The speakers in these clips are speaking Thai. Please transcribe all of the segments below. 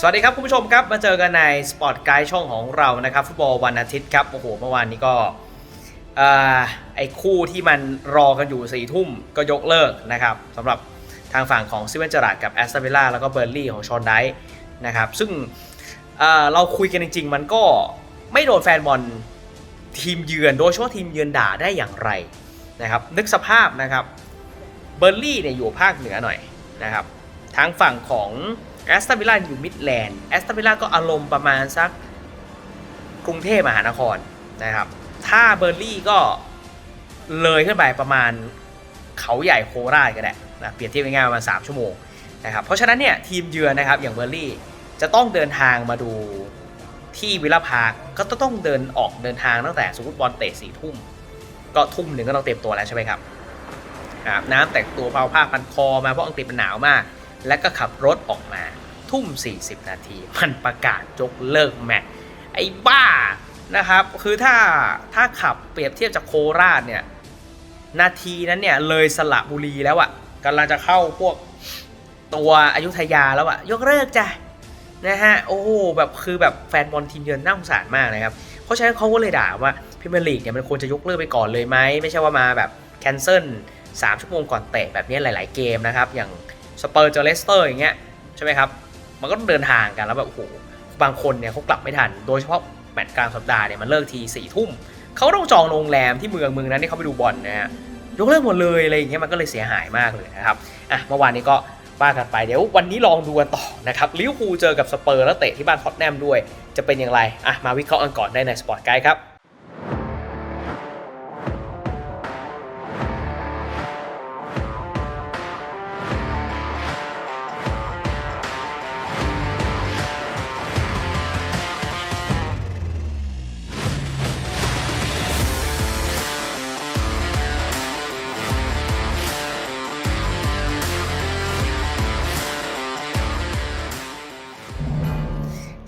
สวัสดีครับคุณผู้ชมครับมาเจอกันในสปอร์ตไกด์ช่องของเรานะครับฟุตบอลวันอาทิตย์ครับโอ้โหเมื่อวานนี้ก็อไอ้คู่ที่มันรอกันอยู่สี่ทุ่มก็ยกเลิกนะครับสำหรับทางฝั่งของซิเวนเจอราดกับแอสตันวิลล่าแล้วก็เบอร์ลี่ของชอนไดนะครับซึ่งเเราคุยกันจริง ๆ มันก็ไม่โดนแฟนบอลทีมเยือนโดยเฉพาะทีมเยือนด่าได้อย่างไรนะครับนึกสภาพนะครับเบอร์ลี่เนี่ยอยู่ภาคเหนือหน่อยนะครับทางฝั่งของ แอสตันวิลล่าอยู่มิดแลนด์แอสตันวิลล่าก็อารมณ์ประมาณสักกรุงเทพมหานครนะครับ ถ้าเบอร์ลี่ก็เลยขึ้นไปประมาณเขาใหญ่โคราชก็ได้นะเปรียบเทียบง่ายๆประมาณ3ชั่วโมงนะครับเพราะฉะนั้นเนี่ยทีมเยือนนะครับอย่างเบอร์ลี่จะต้องเดินทางมาดูที่วิลล่าพาร์คก็ต้องเดินออกเดินทางตั้งแต่สมมติบอลเตะสี่ทุ่มก็ทุ่มหนึ่งก็ต้องเตรียมตัวแล้วใช่ไหมครับอาบน้ำแต่งตัวเปาผ้าพันคอมาเพราะอังกฤษมันหนาวมาก แล้วก็ขับรถออกมาทุ่ม 40 นาที มันประกาศยกเลิกแมตช์ไอ้บ้านะครับ คือถ้าถ้าขับเปรียบเทียบจากโคราชเนี่ย นาทีนั้นเนี่ย เลยสระบุรีแล้วอะ่ะกำลังจะเข้าพวกตัวอยุธยาแล้วอะ่ะ ยกเลิกจ้ะนะฮะ โอ้โหแบบคือแบบแฟนบอลทีมเยือนน่าสงสารมากนะครับ เพราะฉะนั้นเขาก็เลยด่าว่าพรีเมียร์ลีกเนี่ยมันควรจะยกเลิกไปก่อนเลยไหมไม่ใช่ว่ามาแบบแคนเซิล3ชั่วโมงก่อนเตะแบบนี้หลาย ๆ เกมนะครับอย่าง สเปอร์เจอเลสเตอร์อย่างเงี้ยใช่ไหมครับมันก็ต้องเดินทางกันแล้วแบบโอ้โหบางคนเนี่ยเขากลับไม่ทัน โดยเฉพาะแมตช์กลางสัปดาห์เนี่ยมันเลิกทีสี่ทุ่มเขาต้องจองโรงแรมที่เมืองเมืองนั้นที่เขาไปดูบอลนะฮะยกเลิกหมดเลยอะไรอย่างเงี้ยมันก็เลยเสียหายมากเลยนะครับอะเมื่อวานนี้ก็ว่ากันไปเดี๋ยววันนี้ลองดูกันต่อนะครับลิเวอร์พูลเจอกับสเปอร์แล้วเตะที่บ้านท็อตแนมด้วย จะเป็นอย่างไรอะมาวิเคราะห์กันก่อนได้ในสปอร์ตไกด์ครับ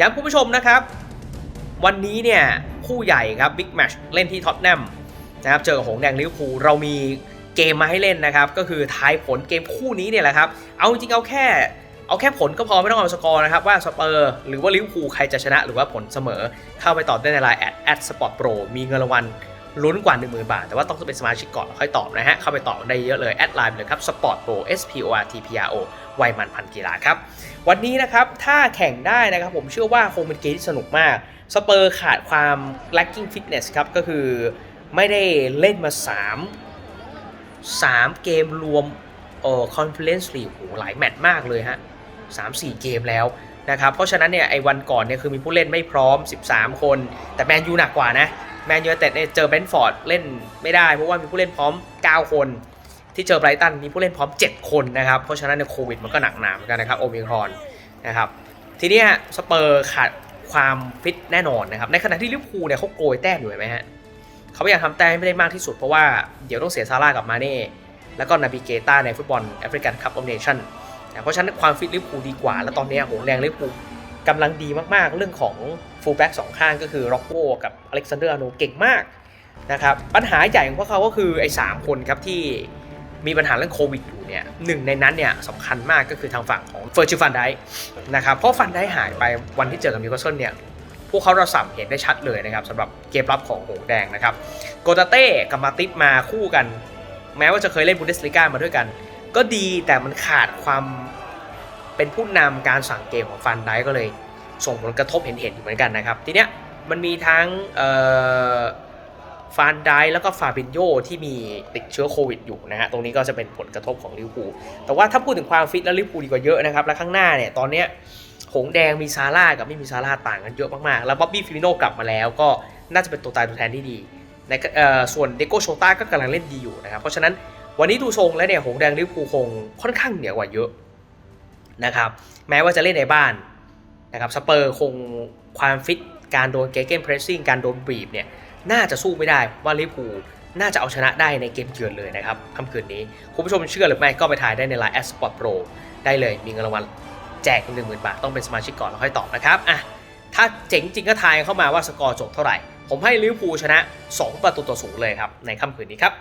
ย้ำคุณผู้ชมนะครับ วันนี้เนี่ยคู่ใหญ่ครับบิ๊กแมชเล่นที่ท็อตแนมนะครับเจอหงแดงลิเวอร์พูลเรามีเกมมาให้เล่นนะครับ ก็คือทายผลเกมคู่นี้เนี่ยแหละครับ เอาจริงเอาแค่เอาแค่ผลก็พอไม่ต้องเอาสกอร์นะครับว่าสเปอร์หรือว่าลิเวอร์พูลใครจะชนะหรือว่าผลเสมอเข้าไปตอบได้ในไลน์แอดแอดสปอร์ตโปรมีเงินรางวัล ลุ้นกว่า 10,000 บาท แต่ว่าต้องเป็นสมาชิกก่อนแล้วค่อยตอบนะฮะ เข้าไปตอบได้เยอะเลย แอดไลน์เลยครับ Sport Pro S P O R T P R O วัยมันพันกีฬาครับ วันนี้นะครับ ถ้าแข่งได้นะครับผมเชื่อว่าคงเป็นเกมที่สนุกมาก สเปอร์ขาดความ lacking fitness ครับ ก็คือไม่ได้เล่นมา 3 3 เกมรวมเอ่อ conference league โหหลายแมตช์มากเลยฮะ3-4 เกมแล้วนะครับ เพราะฉะนั้นเนี่ยไอ้วันก่อนเนี่ยคือมีผู้เล่นไม่พร้อม 13 คน แต่แมนยูหนักกว่านะ แมนยูแต่เนี่ยเจอเบนฟอร์ดเล่นไม่ได้ เพราะว่ามีผู้เล่นพร้อม 9 คน ที่เจอไบรตันมีผู้เล่นพร้อม 7 คนนะครับ เพราะฉะนั้นในโควิดมันก็หนักหนาเหมือนกันนะครับโอมิครอนนะครับทีนี้สเปอร์ขาดความฟิตแน่นอนนะครับในขณะที่ลิเวอร์พูลเนี่ยเขาโกยแต้มอยู่ไหมฮะเขาพยายามทำแต้มให้ได้มากที่สุดเพราะว่าเดี๋ยวต้องเสียซาร่ากับมาเน่แล้วก็นาบิเกต้าในฟุตบอลแอฟริกันคัพออฟเนชั่นเพราะฉะนั้นความฟิตลิเวอร์พูลดีกว่า แล้วตอนนี้ยหงแดงลิเวอร์พูล กำลังดีมากๆ เรื่องของฟูลแบ็กสองข้างก็คือร็อกโกกับอเล็กซานเดอร์อโนเก่งมากนะครับปัญหาใหญ่ของพวกเขาก็คือไอ้สามคนครับที่มีปัญหาเรื่องโควิดอยู่เนี่ยหนึ่งในนั้นเนี่ยสำคัญมากก็คือทางฝั่งของเฟอร์จิฟันไดนะครับเพราะฟันไดหายไปวันที่เจอกับนิวคาสเซิลเนี่ยพวกเขาเราสัมเห็นได้ชัดเลยนะครับสำหรับเกมรับของหงแดงนะครับโกตาเต้กับมาติสมาคู่กัน แม้ว่าจะเคยเล่นบุนเดสลิก้ามาด้วยกัน ก็ดีแต่มันขาดความ เป็นผู้นำการสั่งเกมของฟันไดก็เลยส่งผลกระทบเห็นๆอยู่เหมือนกันนะครับ ทีเนี้ยมันมีทั้งฟานไดแล้วก็ฟาบินโยที่มีติดเชื้อโควิดอยู่นะฮะตรงนี้ก็จะเป็นผลกระทบของลิเวอร์พูลแต่ว่าถ้าพูดถึงความฟิตแล้วลิเวอร์พูลดีกว่าเยอะนะครับ และข้างหน้าเนี่ยตอนเนี้ยหงแดงมีซาร่ากับไม่มีซาร่าต่างกันเยอะมากๆ แล้วบ๊อบบี้ฟิลิโนกลับมาแล้วก็น่าจะเป็นตัวตายตัวแทนที่ดีในส่วนเดโกโชต้าก็กำลังเล่นดีอยู่นะครับเพราะฉะนั้นวันนี้ดูทรงแล้วเนี่ยหงแดงลิเวอร์พูลคงค่อนข้างเหนือกว่าเยอะ นะครับแม้ว่าจะเล่นในบ้านนะครับสเปอร์คงความฟิตการโดนเกเกนเพรสซิ่งการโดนบีบเนี่ยน่าจะสู้ไม่ได้ว่าลิเวอร์พูลน่าจะเอาชนะได้ในเกมเยือนเลยนะครับค่ำคืนนี้ คุณผู้ชมเชื่อหรือไม่ก็ไปถ่ายได้ในไลน์แอสปอร์ตโปรได้เลยมีเงินรางวัลแจกหนึ่งหมื่นบาท ต้องเป็นสมาชิกก่อนแล้วค่อยตอบนะครับอะถ้าเจ๋งจริงก็ทายเข้ามาว่าสกอร์จบเท่าไหร่ ผมให้ลิเวอร์พูลชนะ 2 ประตูต่อศูนย์เลยครับ ในค่ำคืนนี้ครับ